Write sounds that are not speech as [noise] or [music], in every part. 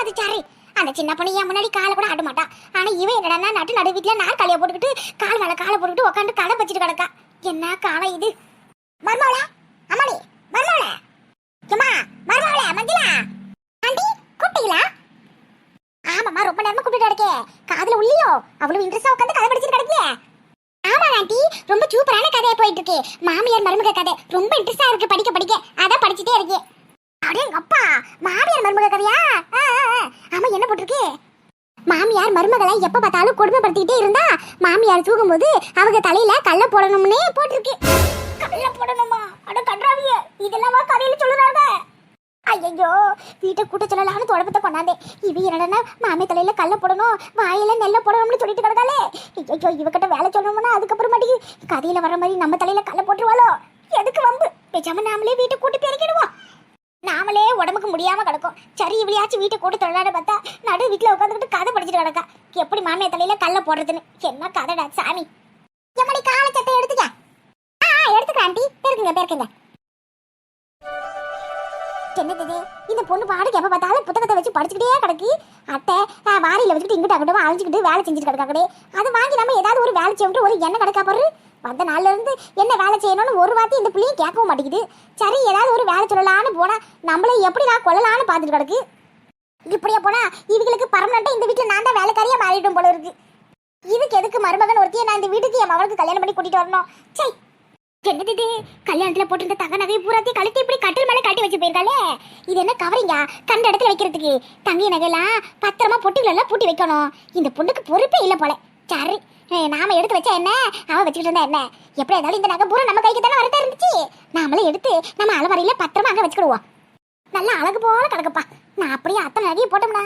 அது சரி. அந்த சின்ன பொண்ணு என் முன்னாடி காலை கூட ஆட ஆனா இவன் என்னடா நட்டு நடு வீட்டுல நார் காலைய போட்டுக்கிட்டு கால் மேல காலை போட்டுக்கிட்டு உட்காந்து கடை வச்சுட்டு கிடக்கா. என்ன காலம் இது? மர்மவளா அம்மாடி மர்மவளா சும்மா மர்மவளா மஞ்சளா? ஆண்டி கூப்பிட்டீங்களா? ஆமாம்மா ரொம்ப நேரமா கூப்பிட்டு கிடக்கே. காதுல உள்ளியோ? அவ்வளவு இன்ட்ரெஸ்டா உட்காந்து கதை படிச்சுட்டு கிடக்கியே. ஆமா ஆண்டி ரொம்ப சூப்பரான கதையா போயிட்டு இருக்கு. மாமியார் மருமக கதை. ரொம்ப இன்ட்ரெஸ்டா இருக்கு படிக்க படிக்க. அதான் படிச்சுட்டே இருக்கேன் அடே மருமக கதையா? ஆமா என்ன போட்டிருக்கு? மாமியார் மருமகளை எப்ப பார்த்தாலும் கொடுமைப்படுத்திக்கிட்டே இருந்தா மாமியார் தூங்கும்போது அவங்க தலையில கல்ல போடணும்னே போட்டிருக்கு. கல்ல போடணுமா? அட கன்றாவிய இதெல்லாம் கதையில சொல்லுறாங்க. ஐயோ வீட்டை கூட்ட சொல்லலாம்னு தொடப்பத்தை கொண்டாந்தே இவ என்னடனா மாமி தலையில கல்ல போடணும் வாயில நெல்ல போடணும்னு சொல்லிட்டு கிடக்காளே. ஐயோ இவகிட்ட வேலை சொல்லணும்னா அதுக்கப்புறமாட்டி கதையில வர மாதிரி நம்ம தலையில கல்ல போட்டுருவாளோ? எதுக்கு வம்பு? பேசாம நாமளே வீட்டை கூட்டி பெருக்கிடுவோம். முடியாம கிடக்கும். சரி இவளையாச்சும் வீட்டை கூட்டு தொழிலாட பார்த்தா நடு வீட்டுல உட்காந்துக்கிட்டு கதை படிச்சுட்டு கிடக்கா. எப்படி மாமியா தலையில கல்ல போடுறதுன்னு? என்ன கதைடா சாமி? எப்படி காலச்சத்தை எடுத்துக்க. ஆ ஆ, எடுத்துக்க ஆண்டி. பெருக்குங்க பெருக்குங்க. என்னது இந்த பொண்ணு பாட்டுக்கு எப்போ பார்த்தாலும் புத்தகத்தை வச்சு படிச்சுக்கிட்டே கிடக்கு. அட்டை வாரியில் வாரியில வச்சுக்கிட்டு இங்கிட்ட அங்கிட்ட அழிஞ்சுக்கிட்டு வேலை செஞ்சுட்டு கிடக்காக்கடே அதை வாங்கி நம்ம ஏதாவது ஒரு வேலை செய்யணும் ஒரு எண்ணெய் கிடக்கா பாரு. வந்த நாள்ல இருந்து என்ன வேலை செய்யணும்னு ஒரு வார்த்தை இந்த பிள்ளையும் கேட்கவும் மாட்டேங்குது. சரி ஏதாவது ஒரு வேலை சொல்லலான்னு போனா நம்மளே எப்படி நான் கொள்ளலான்னு பார்த்துட்டு கிடக்கு. இப்படியே போனா இவங்களுக்கு பர்மனண்டா இந்த வீட்டில் நான் தான் வேலைக்காரியா மாறிடும் போல இருக்கு. இதுக்கு எதுக்கு மருமகன் ஒருத்திய நான் இந்த வீட்டுக்கு என் மகளுக்கு கல்யாணம் பண்ணி கூட்டிட்டு வரணும்? சரி என்னது இது? கல்யாணத்துல போட்டிருந்த தங்க நகை பூராத்தையும் கழுத்து இப்படி கட்டில் மேல கட்டி வச்சு போயிருக்காளே. இது என்ன கவரிங்க? கண்ட இடத்துல வைக்கிறதுக்கு. தங்க நகையெல்லாம் பத்திரமா பொட்டிகளெல்லாம் பூட்டி வைக்கணும். இந்த பொண்ணுக்கு பொறுப்பே இல்லை போல. சரி. நாம எடுத்து வச்சா என்ன? அவ வச்சுக்கிட்டு இருந்தா என்ன? எப்படி இருந்தாலும் இந்த நகை பூரா நம்ம கைக்கு தானே வரதா இருந்துச்சு. நாமளே எடுத்து நம்ம அலமாரியில பத்திரமா அங்க வச்சுக்கிடுவோம். நல்லா அழகு போல கிடக்குப்பா. நான் அப்படியே அத்தனை நகையை போட்டோம்னா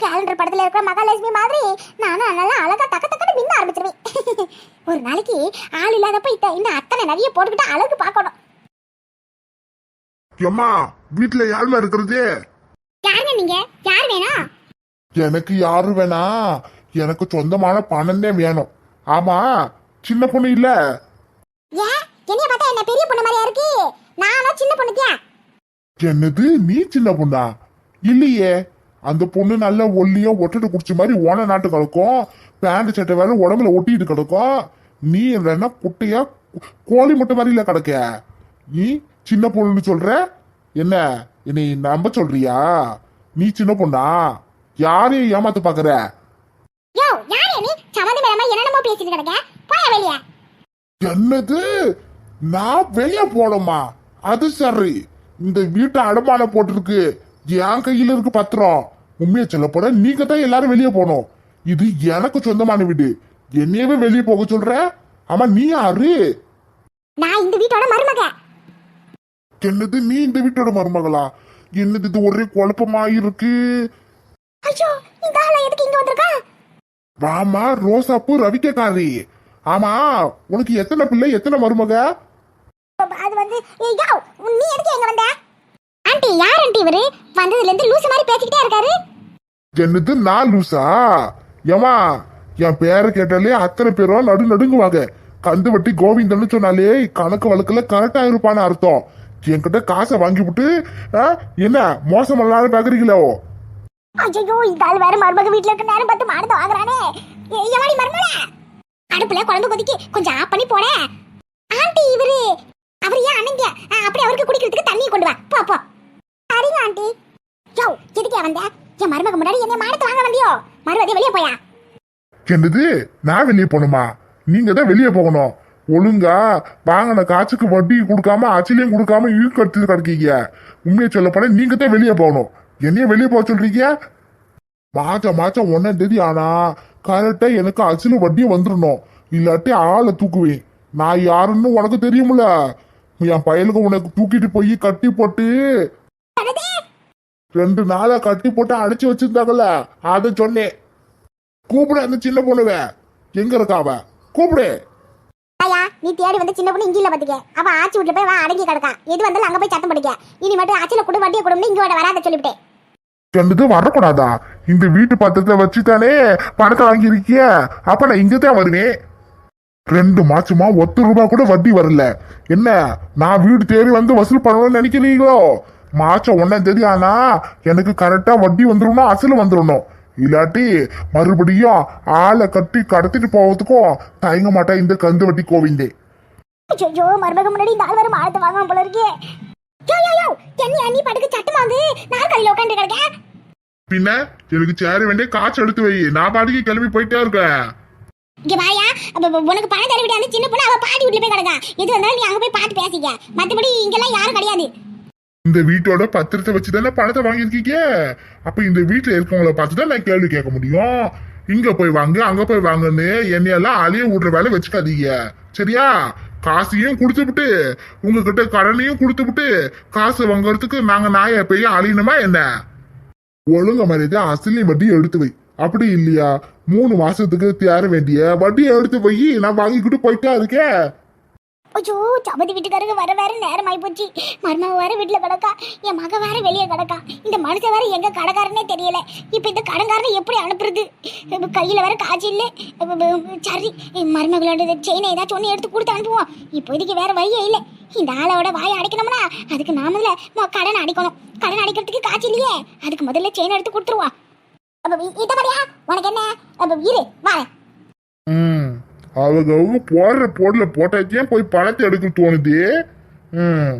கேலண்டர் படத்துல இருக்கிற மகாலட்சுமி மாதிரி நானும் நல்லா அழகா தக்க தக்கன்னு மின்ன ஆரம்பிச்சிருவேன். [laughs] ஒரு நாளைக்கு ஆள் இல்லாதப்ப இந்த இந்த அத்தனை நகையை போட்டுக்கிட்டு அழகு பார்க்கணும். ஏம்மா வீட்டுல யாருல இருக்கிறது? யாருங்க நீங்க? யார் வேணும் எனக்கு யாரு வேணா? எனக்கு சொந்தமான பணம் தான் வேணும். ஆமா சின்ன பொண்ணு இல்ல. ஏன் என்னைய பார்த்தா என்ன பெரிய பொண்ணு மாதிரியா இருக்கு? நானும் சின்ன பொண்ணுக்கியா? என்னது நீ சின்ன பொண்ணா? இல்லையே அந்த பொண்ணு நல்ல ஒல்லியா ஒட்டட்டு குடிச்ச மாதிரி ஓன நாட்டு கிடக்கும் பேண்ட் சட்டை வேற உடம்புல ஒட்டிட்டு கிடக்கும் நீ என்ன குட்டையா கோழி முட்டை மாதிரில கிடக்க? நீ சின்ன பொண்ணுன்னு சொல்ற? என்ன என்னை நம்ப சொல்றியா? நீ சின்ன பொண்ணா? யாரையும் ஏமாத்து பாக்குற? என்னது? நான் வெளியே போனோமா அது சரி. இந்த வீட்டை அடமானம் போட்டிருக்கு. என் கையில இருக்கு பத்திரம் உண்மையை சொல்ல போட நீங்க தான் எல்லாரும் வெளியே போகணும். இது எனக்கு சொந்தமான வீடு. என்னையவே வெளியே போக சொல்ற? ஆமா நீ யாரு? நான் இந்த வீட்டோட மருமக. என்னது நீ இந்த வீட்டோட மருமகளா? என்னது இது ஒரே குழப்பமா இருக்கு? ஐயோ இந்த ஆள எதுக்கு இங்க வந்திருக்கா? வாமா ரோசாப்பூ ரவிக்கக்காரி. ஆமா உனக்கு எத்தனை பிள்ளை எத்தனை மருமக? அது வந்து நீ எதுக்கு எங்க வந்த? ஆண்டி யார் ஆண்டி இவரு? வந்ததுல இருந்து லூசு மாதிரி பேசிக்கிட்டே இருக்காரு. என்னது நான் லூசா? ஏமா என் பேரை கேட்டாலே அத்தனை பேரும் நடு நடுங்குவாங்க. கந்து வட்டி கோவிந்தன்னு சொன்னாலே கணக்கு வழக்குல கரெக்டா இருப்பான்னு அர்த்தம். என்கிட்ட காசை வாங்கி விட்டு என்ன மோசம் பண்ணலாம்னு பாக்குறீங்களோ ஐயோ இந்த ஆள் வேற மருமக வீட்ல இருக்க நேரம் பார்த்து மானத்தை வாங்குறானே. எவாடி மருமல அடுப்புல குழம்பு கொதிக்கி கொஞ்சம் ஆஃப் பண்ணி போட. ஆண்டி இவரு. அவர் ஏன் அண்ணங்க அப்படி அவருக்கு குடிக்கிறதுக்கு தண்ணி கொண்டு வா. போ. எதுக்கே வந்த? என் மருமக முன்னாடி என்ன மாடத்து வாங்க வந்தியோ? மறுபடியும் வெளியே போயா? என்னது? நான் வெளியே போகணுமா? நீங்க தான் வெளியே போகணும். ஒழுங்கா வாங்கின காசுக்கு வட்டி கொடுக்காம அச்சிலையும் கொடுக்காம இழுக்கு எடுத்து கிடக்கீங்க. உண்மையை சொல்ல போனா நீங்க தான் வெளியே போகணும். என்னைய வெளியே போக சொல்றீங்க? மாச்சம் மாச்சம் ஒன்னாம் தேதி ஆனா கரெக்டா எனக்கு அச்சில வட்டியும் வந்துடணும் இல்லாட்டி ஆளை தூக்குவேன். நான் யாருன்னு உனக்கு தெரியுமில்ல என் பயலுக்கு உனக்கு தூக்கிட்டு போய் கட்டி போட்டு ரெண்டு நாளா கட்டி போட்டு அடைச்சு வச்சிருந்தாங்கல்ல அதை சொன்னேன். கூப்பிடு அந்த சின்ன பொண்ணுவ. எங்க இருக்கா அவ? கூப்பிடு. ஐயா நீ தேடி வந்து சின்ன பொண்ணு இங்க இல்ல பாத்துக்க. அவ ஆச்சி வீட்டுல போய் வா அடங்கி கிடக்கா. எது வந்தாலும் அங்க போய் சத்தம் படிக்க இனி மட்டும் ஆச்சில குடு வட்டியை கொடுன்னு இங்க வர வராத சொல்லிவிட்டேன். என்னது வரக்கூடாதா? இந்த வீட்டு பத்திரத்தை வச்சுதானே பணத்தை வாங்கியிருக்கிய? அப்ப நான் இங்க தான் வருவேன். ரெண்டு மாசமா ஒத்த ரூபா கூட வட்டி வரல. என்ன நான் வீடு தேடி வந்து வசூல் பண்ணணும்னு நினைக்கிறீங்களோ? மாசம் ஒன்னாம் தேதி ஆனா எனக்கு கரெக்டா வட்டி வந்துடணும் அசல் வந்துடணும் இல்லாட்டி மறுபடியும் ஆளை கட்டி கடத்திட்டு போவதுக்கும் தயங்க மாட்டேன் இந்த கந்து வட்டி கோவிந்தே. ஐயோ மருமக முன்னாடி இந்த ஆள் வரும் ஆழத்தை வாங்க போல இருக்கே. யோ யோ யோ என்ன நீ படுக்கு சட்டமா வந்து நாற்காலியில உட்காந்து கிடக்க பின்ன எனக்கு சேர வேண்டிய காய்ச்சல் எடுத்து வை. நான் பாட்டுக்கு கிளம்பி போயிட்டே இருக்கேன். இங்க வாயா. உனக்கு பணம் தர விட அந்த சின்ன பொண்ணு அவ பாட்டி வீட்டுல போய் கிடக்கா. எது வந்தாலும் நீ அங்க போய் பார்த்து பேசிக்க. மத்தபடி இங்கெல்லாம் யாரும் கிடையாது. இந்த வீட்டோட பத்திரத்தை வச்சு தானே பணத்தை வாங்கியிருக்கீங்க? அப்ப இந்த வீட்டுல இருக்கவங்கள பார்த்து தான் நான் கேள்வி கேட்க முடியும். இங்க போய் வாங்க அங்க போய் வாங்கன்னு என்னையெல்லாம் அழிய விடுற வேலை வச்சுக்காதீங்க. சரியா? காசையும் கொடுத்துவிட்டு உங்ககிட்ட கடனையும் கொடுத்துவிட்டு காசு வாங்குறதுக்கு நாங்க நாய போய் அழியணுமா என்ன? ஒழுங்க மரியாதை அசிலி வட்டி எடுத்து வை. அப்படி இல்லையா? மூணு மாசத்துக்கு தேர வேண்டிய வட்டியை எடுத்து போய் நான் வாங்கிக்கிட்டு போயிட்டா இருக்கேன். ஐயோ சபதி வீட்டுக்காரங்க வர வேற நேரம் ஆயி போச்சு மருமக வேற வீட்டுல கிடக்கா. என் மக வேற வெளியே கிடக்கா. இந்த மனுஷன் வேற எங்க கடைக்காரனே தெரியல. இப்ப இந்த கடன்காரனை எப்படி அனுப்புறது? கையில் கையில வேற காய்ச்சி இல்ல. சரி மருமகளோட செயினை ஏதாச்சும் ஒன்று எடுத்து கொடுத்து அனுப்புவோம். இப்போதைக்கு வேற வழியே இல்ல. இந்த ஆளோட வாயை அடைக்கணும்னா அதுக்கு நாம கடன் அடிக்கணும். கடன் அடிக்கிறதுக்கு காய்ச்சி இல்லையே. அதுக்கு முதல்ல செயின் எடுத்து கொடுத்துருவா அப்ப இ- இதபடியா உனக்கு என்ன? இரு வாரேன். ம். அவங்க அவங்க போடுற போடல போட்டாச்சே போய் பணத்தை எடுக்க தோணுது? ம்.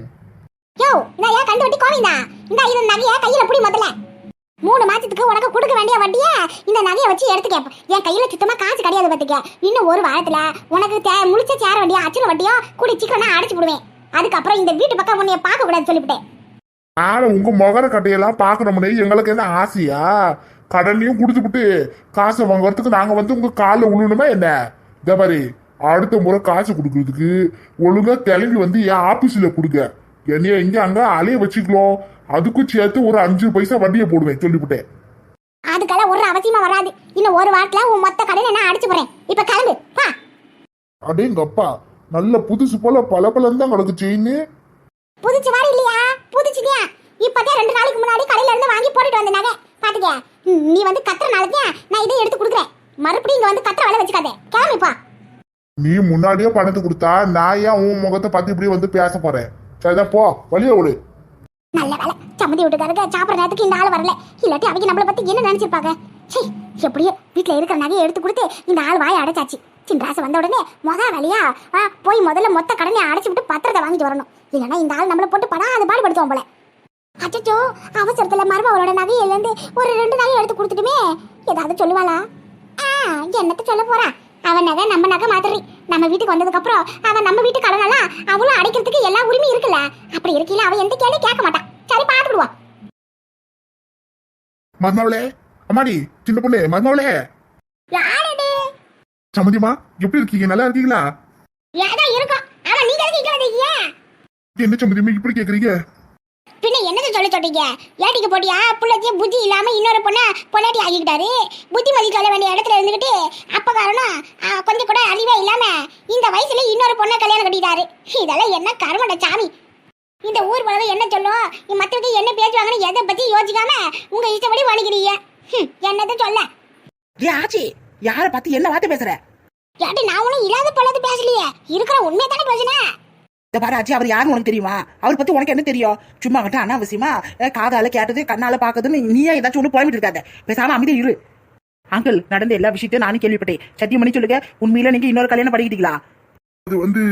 யோ நான் ஏன் கண்டு வட்டி கோவிந்தா. இந்த இது நகைய கையில புடி முதல்ல. மூணு மாசத்துக்கு உனக்கு கொடுக்க வேண்டிய வட்டிய இந்த நகையை வச்சு எடுத்துக்க. என் கையில சுத்தமா காசு கிடையாது பாத்துக்க இன்னும் ஒரு வாரத்துல உனக்கு தே முழிச்ச சேர வட்டியா அச்சல வட்டியோ கூடி சீக்கிரம் நான் அடைச்சு விடுவேன் அதுக்கப்புறம் இந்த வீட்டு பக்கம் உன்னைய பார்க்க கூடாது சொல்லிவிட்டேன். ஆனா உங்க முகர கட்டையெல்லாம் பாக்கணும்னே எங்களுக்கு என்ன ஆசையா? கடனையும் கொடுத்துப்புட்டு காசை வாங்குறதுக்கு நாங்க வந்து உங்க காலில் விழுணுமா என்ன? மாதிரி அடுத்த முறை காசு கொடுக்கறதுக்கு ஒழுங்கா கிளம்பி வந்து என் ஆபீஸ்ல கொடுங்க. என்னைய இங்க அங்க அலைய வச்சுக்கலாம் அதுக்கும் சேர்த்து ஒரு அஞ்சு பைசா வட்டியை போடுவேன் சொல்லிவிட்டேன். அதுக்கெல்லாம் ஒரு அவசியமா வராது. இன்னும் ஒரு வாரத்துல உன் மொத்த கடனை நான் அடிச்சு போறேன். இப்ப கிளம்பு பா அடேங்கப்பா நல்ல புதுசு போல பல தான் கிடக்கு செயின் புதுச்சு மாதிரி இல்லையா? புதுச்சுதியா இப்பதான் ரெண்டு நாளைக்கு முன்னாடி கடையில இருந்து வாங்கி போட்டுட்டு வந்த நகை. பாத்துக்க நீ வந்து கத்துற நாளைக்கு நான் இதை எடுத்து கொடுக்குறேன். மறுபடியும் இங்க வந்து கத்துற வேலை வச்சுக்காதே. கிளம்பிப்பா நீ முன்னாடியே பணத்தை கொடுத்தா நான் ஏன் உன் முகத்தை பார்த்து இப்படி வந்து பேச போறேன்? சரிதான் போ. வழிய விடு. நல்ல வேலை. சம்மந்தி வீட்டுக்காரங்க சாப்பிட்ற நேரத்துக்கு இந்த ஆள் வரல. இல்லாட்டி அவங்க நம்மளை பத்தி என்ன நினைச்சிருப்பாங்க? சீ எப்படியோ வீட்டுல இருக்கிற நகையை எடுத்து கொடுத்து இந்த ஆள் வாயை அடைச்சாச்சு. சின்ராசு வந்த உடனே முத வேலையா? போய் முதல்ல மொத்த கடனை அடைச்சு விட்டு பத்திரத்தை வாங்கிட்டு வரணும். இல்லைன்னா இந்த ஆள் நம்மளை போட்டு படா அது பாடுபடுத்துவோம் போல. அச்சச்சோ அவசரத்துல மருமகளோட நகையில இருந்து ஒரு ரெண்டு நகை எடுத்து கொடுத்துட்டுமே. ஏதாவது சொல்லுவாளா? ஆ என்னத்த சொல்ல போறா? அவன் நகை நம்ம நகை மாதிரி. நம்ம வீட்டுக்கு வந்ததுக்கு அப்புறம் அவன் நம்ம வீட்டு கடனெல்லாம் அவளும் அடைக்கிறதுக்கு எல்லா உரிமையும் இருக்குல்ல? அப்படி இருக்கையில அவன் எந்த கேள்வி கேட்க மாட்டான். சரி பாத்துடுவா மருமவளே அம்மாடி சின்ன பொண்ணு மருமவளே சம்மந்தியம்மா எப்படி இருக்கீங்க? நல்லா இருக்கீங்களா? ஏதோ இருக்கும். ஆனா நீங்க என்ன சம்மந்தியம்மா இப்படி கேக்குறீங்க? பின்ன என்னது சொல்ல சொல்றீங்க ஏட்டிக்கு போட்டியா? புள்ளத்திய புத்தி இல்லாம இன்னொரு பொண்ண பொண்டாட்டி ஆகிக்கிட்டாரு புத்திமதி சொல்ல வேண்டிய இடத்துல இருந்துகிட்டு அப்ப காரணம் கொஞ்சம் கூட அறிவே இல்லாம இந்த வயசுல இன்னொரு பொண்ணை கல்யாணம் கட்டிட்டாரு. இதெல்லாம் என்ன கருமண்ட சாமி? இந்த ஊர் உலகம் என்ன சொல்லும்? மத்தவங்க என்ன பேசுவாங்கன்னு எதை பத்தி யோசிக்காம உங்க இஷ்டப்படி வணிக்கிறீங்க? என்னது சொல்ல? ஏ ஆச்சி யார பார்த்து என்ன வார்த்தை பேசுற? ஏட்டி நான் ஒன்னும் இல்லாத பொல்லாத பேசலையே. இருக்கிற உண்மையை தானே பேசுனேன் இந்த பாரு ஆச்சி அவர் யாருன்னு உனக்கு தெரியுமா? அவர் பத்தி உனக்கு என்ன தெரியும்? சும்மா கிட்ட அனாவசியமா காதால கேட்டது கண்ணால பாக்குதுன்னு நீயே ஏதாச்சும் ஒண்ணு புலம்பிட்டு இருக்காத. பேசாம அமைதி இரு. அங்கிள் நடந்த எல்லா விஷயத்தையும் நானும் கேள்விப்பட்டேன். சத்தியம் பண்ணி சொல்லுங்க உண்மையில நீங்க இன்னொரு கல்யாணம் பண்ணிக்கிட்டீங்களா? அது வந்து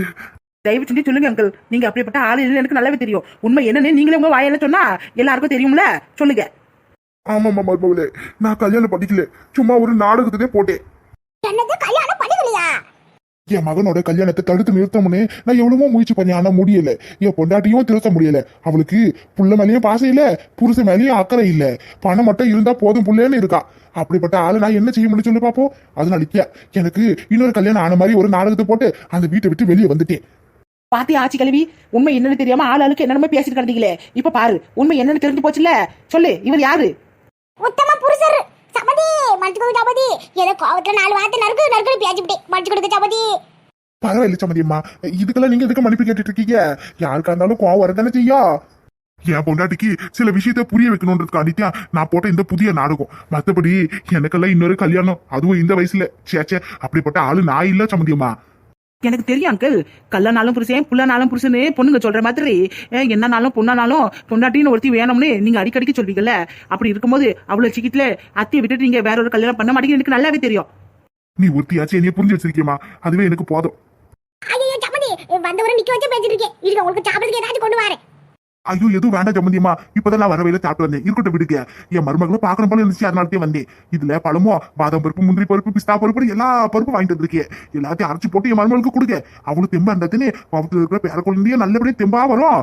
தயவு செஞ்சு சொல்லுங்க அங்கிள். நீங்க அப்படிப்பட்ட ஆளு இல்லைன்னு எனக்கு நல்லாவே தெரியும். உண்மை என்னன்னு நீங்களே உங்க வாயில சொன்னா எல்லாருக்கும் தெரியும்ல? சொல்லுங்க. ஆமாம்மா மருமவளே நான் கல்யாணம் பண்ணிக்கல. சும்மா ஒரு நாடகத்திலே போட்டேன். என்னது? என் மகனோட கல்யாணத்தை தடுத்து நிறுத்தமுன்னு நான் எவ்வளவோ முயற்சி பண்ணேன் ஆனா முடியல. என் பொண்டாட்டியும் திருத்த முடியல. அவளுக்கு புள்ள மேலேயும் பாசம் இல்ல புருஷன் மேலேயும் அக்கறை இல்ல. பணம் மட்டும் இருந்தா போதும் புள்ளேன்னு இருக்கா. அப்படிப்பட்ட ஆளு நான் என்ன செய்ய முடியும் சொல்லி பாப்போம். அதனால எனக்கு இன்னொரு கல்யாணம் ஆன மாதிரி ஒரு நாடகத்தை போட்டு அந்த வீட்டை விட்டு வெளியே வந்துட்டேன். பாத்தி ஆச்சி கல்வி உண்மை என்னன்னு தெரியாம ஆள் ஆளுக்கு என்னென்னமோ பேசிட்டு கிடந்தீங்களே. இப்ப பாரு உண்மை என்னன்னு தெரிஞ்சு போச்சுல சொல்லு இவர் யாரு? உத்தம புருஷர். சபதி மடிச்சு கொடுக்க சபதி. ஏதோ கோவத்துல நாலு வார்த்தை நறுக்கு நறுக்கு பேசிவிட்டேன் மடிச்சு கொடுக்க சபதி. பரவாயில்ல சமதியம்மா இதுக்கெல்லாம் நீங்க எதுக்கு மன்னிப்பு கேட்டுட்டு இருக்கீங்க? யாருக்கா இருந்தாலும் கோவம் வரதானே செய்யும் என் பொண்டாட்டிக்கு சில விஷயத்த புரிய வைக்கணுன்றதுக்காண்டித்தான் நான் போட்ட இந்த புதிய நாடகம். மற்றபடி எனக்கெல்லாம் இன்னொரு கல்யாணம். அதுவும் இந்த வயசுல. சேச்சே அப்படிப்பட்ட ஆளு நான் இல்ல சமதியம்மா எனக்கு தெரியும் அங்கிள் கல்லனாலும் புருஷன் புள்ளனாலும் புருஷனு பொண்ணுங்க சொல்ற மாதிரி. என்னனாலும் பொண்ணானாலும் பொண்டாட்டின்னு ஒருத்தி வேணும்னு நீங்க அடிக்கடிக்கு சொல்வீங்கல்ல? அப்படி இருக்கும்போது அவ்வளவு சிக்கிட்டுல அத்தையை விட்டுட்டு நீங்க வேற ஒரு கல்யாணம் பண்ண மாட்டீங்க எனக்கு நல்லாவே தெரியும். நீ ஒருத்தியாச்சும் என்னைய புரிஞ்சு வச்சிருக்கியமா அதுவே எனக்கு போதும். வந்தவரை நிக்க வச்சு பேசிட்டு இருக்கேன். இருக்க உங்களுக்கு சாப்பிடுறதுக்கு ஏதாச்சும் கொண்டு வரேன். ஐயோ எதுவும் வேண்டாம் ஜம்மந்தியம்மா இப்பதான் நான் வர சாப்பிட்டு வந்தேன். இருக்கட்டும் விடுங்க. என் மருமகளும் பார்க்கணும் போல இருந்துச்சு. அதனாலதான் வந்தேன். இதுல பழமோ பாதாம் பருப்பு முந்திரி பருப்பு பிஸ்தா பருப்பு எல்லா பருப்பும் வாங்கிட்டு வந்திருக்கேன். எல்லாத்தையும் அரைச்சு போட்டு என் மருமகளுக்கு கொடுங்க. அவளுக்கு தெம்பா இருந்தாத்தினே பக்கத்துல இருக்கிற பேர குழந்தைய நல்லபடியா தெம்பா வரும்.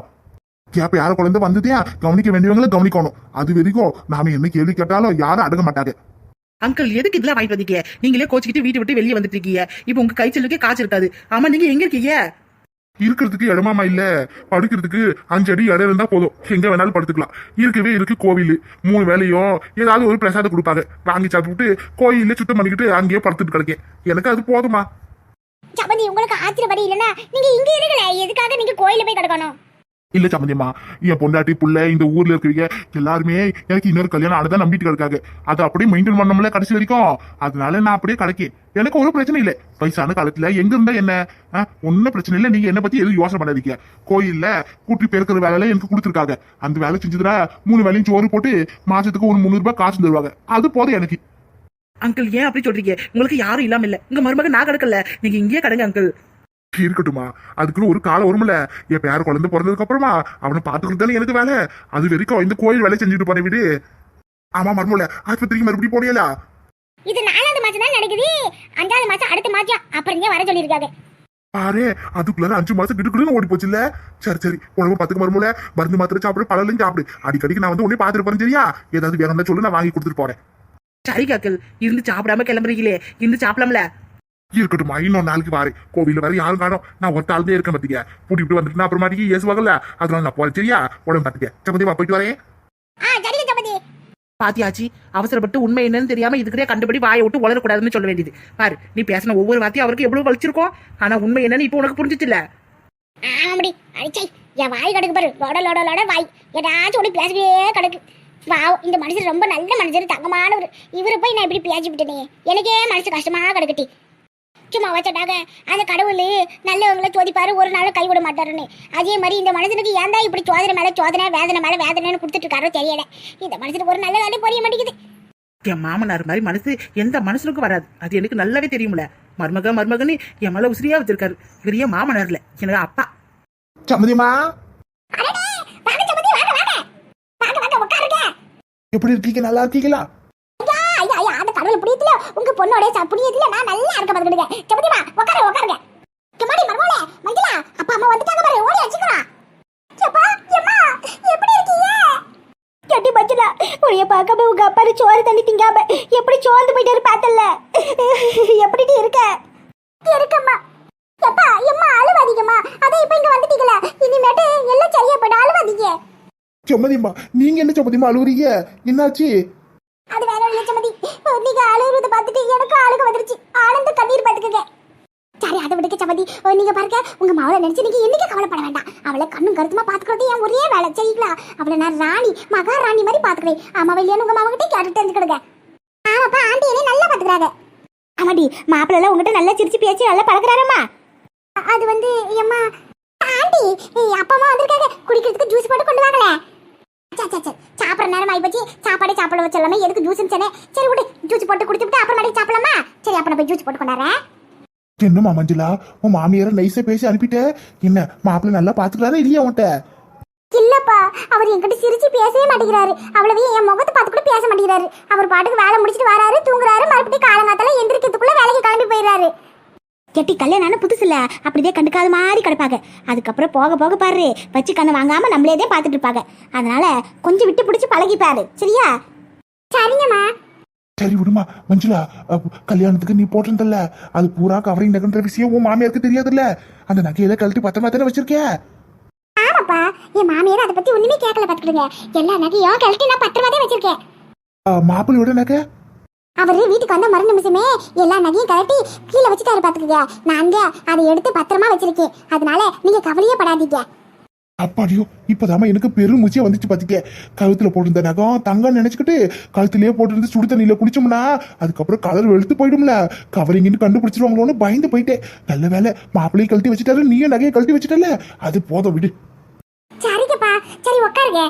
கேப்ப யார குழந்தை வந்ததையா கவனிக்க வேண்டியவங்களை கவனிக்கணும். அது வரைக்கும் நாம என்ன கேள்வி கேட்டாலும் யாரும் அடங்க மாட்டாங்க. அங்கிள் எதுக்கு இதெல்லாம் வாங்கிட்டு வந்தீங்க? நீங்களே கோச்சிக்கிட்டு வீட்டை விட்டு வெளியே வந்துட்டு இருக்கீங்க. இப்போ உங்க கை செல்லுக்கே இருக்காது. ஆமா நீங்க எங்க இருக்கீங்க? இருக்கிறதுக்கு இடமாமா இல்ல. படுக்கிறதுக்கு அஞ்சு அடி இடம் இருந்தா போதும். எங்க வேணாலும் படுத்துக்கலாம். இருக்கவே இருக்கு கோவில். மூணு வேலையும் ஏதாவது ஒரு பிரசாதம் கொடுப்பாங்க. வாங்கி சாப்பிட்டு கோயில சுத்தம் பண்ணிக்கிட்டு அங்கேயே படுத்துட்டு கிடைக்கேன். எனக்கு அது போதுமா சம்மந்தி உங்களுக்கு ஆச்சரியப்படி இல்லைன்னா நீங்க இங்க இருக்கல எதுக்காக நீங்க கோயில போய் கிடக்கணும்? இல்ல சம்மந்தியம்மா என் பொண்டாட்டி புள்ள இந்த ஊர்ல இருக்கிறவங்க எல்லாருமே எனக்கு இன்னொரு கல்யாணம் ஆனதான் நம்பிட்டு கிடக்காங்க அதை அப்படியே மெயின்டைன் பண்ணோம்ல கடைசி வரைக்கும். அதனால நான் அப்படியே கிடைக்கேன் எனக்கு ஒரு பிரச்சனை இல்லை. வயசான காலத்துல எங்க இருந்தா என்ன? ஒன்னும் பிரச்சனை இல்லை. நீங்க என்ன பத்தி எதுவும் யோசனை பண்ணாதீங்க. கோயில்ல கூட்டி பெருக்கிற வேலையில எனக்கு கொடுத்துருக்காங்க. அந்த வேலை செஞ்சதுனா மூணு வேலையும் சோறு போட்டு மாசத்துக்கு ஒரு முந்நூறு ரூபாய் காசு தருவாங்க. அது போதும் எனக்கு. அங்கிள் ஏன் அப்படி சொல்றீங்க? உங்களுக்கு யாரும் இல்லாம இல்ல. உங்க மருமக நான் கிடக்கல. நீங்க இங்கேயே கடங்க அங்கிள். இருக்கட்டுமா? அதுக்குன்னு ஒரு காலம் வரும்ல. என் பேர குழந்தை பிறந்ததுக்கு அப்புறமா அவனை பாத்துக்கிறது தானே எனக்கு வேலை. அது வரைக்கும் இந்த கோயில் வேலை செஞ்சுட்டு போன வீடு. ஆமா மர்மல. ஆஸ்பத்திரிக்கு மறுபடியும் போறியலா இது நாலாவது மாசம் தான் நடக்குது? அஞ்சாவது மாசம் அடுத்த மாசம் அப்புறம் இங்க வர சொல்லியிருக்காங்க. பாரு அதுக்குள்ள அஞ்சு மாசம் கிட்டுக்குன்னு ஓடி போச்சுல்ல. சரி சரி உடம்பு பத்துக்கு மருமல. மருந்து மாத்திரை சாப்பிடு பழலையும் சாப்பிடு. அடிக்கடிக்கு நான் வந்து உடனே பாத்துட்டு போறேன் சரியா? ஏதாவது வேற இருந்தா சொல்லு நான் வாங்கி கொடுத்துட்டு போறேன். சரி அங்கிள். இருந்து சாப்பிடாம கிளம்புறீங்களே. இருந்து சாப்பிடலாம்ல. இருக்கட்டுமா இன்னொரு நாளைக்கு பாரு கோவில்ல வேற யாரும் காணும். நான் ஒருத்த ஆள் தான் இருக்கேன் பாத்தீங்க. கூட்டிட்டு வந்துட்டு நான் அப்புறமாட்டிக்கு ஏசுவாங்கல்ல அதனால நான் போறேன். சரியா? உடம்பு பாத்துக்க. சப்பந்தியமா போயிட்டு வரேன். பாத்தியாச்சி அவசரப்பட்டு உண்மை என்னன்னு தெரியாம இதுக்கிட்டே கண்டுபிடி வாயை விட்டு வளரக்கூடாதுன்னு சொல்ல வேண்டியது. பாரு நீ பேசின ஒவ்வொரு வார்த்தையும் அவருக்கு எவ்வளவு வலிச்சிருக்கோம்? ஆனா உண்மை என்னன்னு இப்போ உனக்கு புரிஞ்சிச்சுல ஆமாடி. அடிச்சை. என் வாய் கிடக்கு பாரு. லோட லோட லோட வாய். ஏதாச்சும் ஒன்று பேசவே கிடக்கு. வாவ் இந்த மனுஷன் ரொம்ப நல்ல மனுஷர் தங்கமானவர் இவரை போய் நான் இப்படி பேசி விட்டேனே எனக்கே மனசு கஷ்டமா கிடக்குட்டி. சும்மா வச்சட்டாங்க அந்த கடவுள் நல்லவங்களை சோதிப்பாரு ஒரு நாள் கைவிட மாட்டாருன்னு. அதே மாதிரி இந்த மனுஷனுக்கு ஏன்டா இப்படி சோதனை மேல சோதனை வேதனை மேல வேதனைன்னு கொடுத்துட்டு இருக்காரோ தெரியல. இந்த மனுஷனுக்கு ஒரு நல்ல வேலை புரிய மாட்டேங்குது. என் மாமனார் மாதிரி மனசு எந்த மனுஷனுக்கும் வராது. அது எனக்கு நல்லாவே தெரியும்ல. மருமக மருமகன்னு என் மேல உசிரியா வச்சிருக்காரு. பெரிய மாமனார்ல. எனக்கு அப்பா. சம்மதியமா அடடே வாங்க சம்பந்தி வாங்க வாங்க. வாங்க வாங்க உட்காருங்க. எப்படி இருக்கீங்க? நல்லா இருக்கீங்களா? கடவுள் புண்ணியத்துல உங்க பொண்ணோட புண்ணியத்துல நான் நல்லா இருக்க பாத்துக்கிடுங்க சபதிமா உட்காரு உட்காருங்க சும்மாடி மர்மோளே மஞ்சளா அப்பா அம்மா வந்துட்டாங்க பாரு. ஓடி அடிச்சுக்கலாம் எப்பா எம்மா எப்படி இருக்கீங்க? கட்டி மஞ்சளா உடைய பார்க்காம உங்க அப்பா சோறு தண்ணி திங்காம எப்படி சோர்ந்து போயிட்டாரு பார்த்தல எப்படி இருக்க? இருக்கம்மா. எப்பா எம்மா அழுவாதீங்கம்மா. அதே இப்ப இங்க வந்துட்டீங்களா இனிமேட்டு எல்லாம் சரியா போயிடும். அழுவாதீங்க. சம்மதியம்மா நீங்க என்ன சம்மதியமா அழுவுறீங்க? என்னாச்சு? அது வேற இல்ல சமதி நீங்க அழுகுறத பார்த்துட்டு எனக்கு அழுக வந்துருச்சு. ஆனந்த கண்ணீர் பார்த்துக்கங்க சரி அதை விடுக்க சமதி நீங்க பாருங்க உங்க மாவளை நினைச்சு நீங்க என்னைக்கு கவலைப்பட வேண்டாம். அவளை கண்ணும் கருத்துமா பாத்துக்கிறது என் ஒரே வேலை சரிங்களா அவளை நான் ராணி மகாராணி மாதிரி பாத்துக்கிறேன் ஆமா இல்லையான்னு உங்க மாவகிட்ட கேட்டு தெரிஞ்சுக்கிடுங்க ஆமாப்பா ஆண்டி என்னை நல்லா பாத்துக்கிறாங்க ஆமாடி மாப்பிள்ள எல்லாம் உங்ககிட்ட நல்லா சிரிச்சு பேச்சு நல்லா பழகுறாரம்மா. அது வந்து எம்மா ஆண்டி அப்பா அம்மா வந்திருக்காங்க. குடிக்கிறதுக்கு ஜூஸ் போட்டு கொண்டு வாங்களேன் சரி சரி சரி சாப்பிட்ற நேரம் ஆயிப்போச்சு சாப்பாடே சாப்பிட வச்சிடலாமே எதுக்கு ஜூஸ் சொன்னேன். சரி விடு ஜூஸ் போட்டு குடிச்சுட்டு அப்புறமேட்டுக்கு சாப்பிடலாமா? சரி அப்ப நான் போய் ஜூஸ் போட்டு கொண்டாடுறேன். என்னம்மா மஞ்சளா? உன் மாமியார நைஸா பேசி அனுப்பிட்ட. என்ன மாப்பிள்ள நல்லா பாத்துக்கிறாரா இல்லையா உன்கிட்ட? இல்லப்பா அவர் என்கிட்ட சிரிச்சு பேசவே மாட்டேங்கிறாரு. அவ்வளவு என் முகத்தை பார்த்து கூட பேச மாட்டேங்கிறாரு. அவர் பாட்டுக்கு வேலை முடிச்சிட்டு வராரு தூங்குறாரு மறுபடியும் காலங்காத்தால எந்திரிக்கிறதுக்குள்ள வேலைக்கு கிளம்பி போயிடுறாரு. கெட்டி கல்யாணம் புதுசு இல்ல அப்படியே கண்டுக்காத மாதிரி கிடப்பாங்க. அதுக்கப்புறம் போக போக பாரு வச்சு கண்ணை வாங்காம நம்மளே தான் பார்த்துட்டு இருப்பாங்க. அதனால கொஞ்சம் விட்டு பிடிச்சி பழகிப்பாரு. சரியா? சரிங்கம்மா. சரி விடுமா மஞ்சுளா கல்யாணத்துக்கு நீ போட்டிருந்தல்ல. அது பூரா கவரிங் நகன்ற விஷயம் உன் மாமியாருக்கு தெரியாதுல்ல. அந்த நகையில கழட்டி பத்திரமா தானே வச்சிருக்க ஆமாப்பா என் மாமியார் அதை பத்தி ஒண்ணுமே கேட்கல பாத்துக்கிடுங்க எல்லா நகையும் கழட்டி நான் பத்திரமா தான் வச்சிருக்கேன். மாப்பிள்ளையோட நகை? அவரு வீட்டுக்கு வந்த மறு நிமிஷமே எல்லா நகையும் கழட்டி கீழே வச்சுட்டாரு பாத்துக்கங்க. நாங்க அதை எடுத்து பத்திரமா வச்சிருக்கேன். அதனால நீங்க கவலையே படாதீங்க. அப்பாடியோ இப்பதாம எனக்கு பெருமூச்சியே வந்துச்சு பாத்துக்க கழுத்துல போட்டிருந்த நகம் தங்கம் நினைச்சுக்கிட்டு கழுத்துலயே போட்டிருந்து சுடு தண்ணியில குடிச்சோம்னா அதுக்கப்புறம் கலர் வெளுத்து போயிடும்ல. கவரிங்கன்னு கண்டுபிடிச்சிருவாங்களோன்னு பயந்து போயிட்டேன். நல்ல வேலை மாப்பிள்ளையும் கழட்டி வச்சுட்டாரு நீயும் நகையை கழட்டி வச்சுட்டல. அது போதும் விடு. சரிங்கப்பா. சரி உட்காருங்க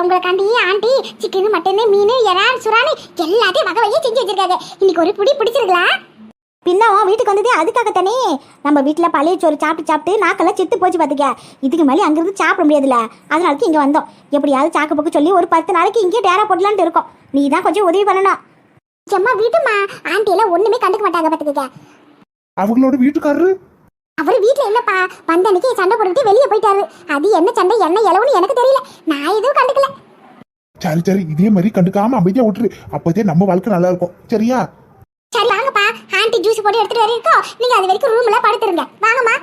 உங்களுக்காண்டி ஆண்டி சிக்கன் மட்டன் மீன் இறால் சுறானு எல்லாத்தையும் வகை வகையே செஞ்சு வச்சிருக்காங்க. இன்னைக்கு ஒரு பிடி பிடிச்சிருக்கலா? பின்ன வீட்டுக்கு வந்ததே அதுக்காகத்தானே? நம்ம வீட்டில் பழைய சோறு சாப்பிட்டு சாப்பிட்டு நாக்கெல்லாம் செத்து போச்சு பார்த்துக்க இதுக்கு மேலே அங்கிருந்து சாப்பிட முடியாதுல்ல. அதனால இங்கே வந்தோம். எப்படியாவது சாக்கு போக்கு சொல்லி ஒரு பத்து நாளைக்கு இங்கேயே டேரா போடலான்ட்டு இருக்கோம். நீ தான் கொஞ்சம் உதவி பண்ணணும். செம்மா வீட்டுமா ஆண்டி எல்லாம் ஒண்ணுமே கண்டுக்க மாட்டாங்க பார்த்துக்க அவங்களோட வீட்டுக்காரரு? அவர் வீட்ல இல்லப்பா வந்த அன்னைக்கு சண்டை போட்டுட்டு வெளியே போயிட்டாரு. அது என்ன சண்டை என்ன இலவுன்னு எனக்கு தெரியல. நான் எதுவும் கண்டுக்கல. சரி சரி இதே மாதிரி கண்டுக்காம அமைதியா விட்டுரு. அப்போதே நம்ம வாழ்க்கை நல்லா இருக்கும். சரியா? சரி வாங்கப்பா. ஆண்டி ஜூஸ் போட்டு எடுத்துட்டு வரைக்கும் நீங்க அது வரைக்கும் ரூம்ல படுத்துருங்க. வாங்கம்மா.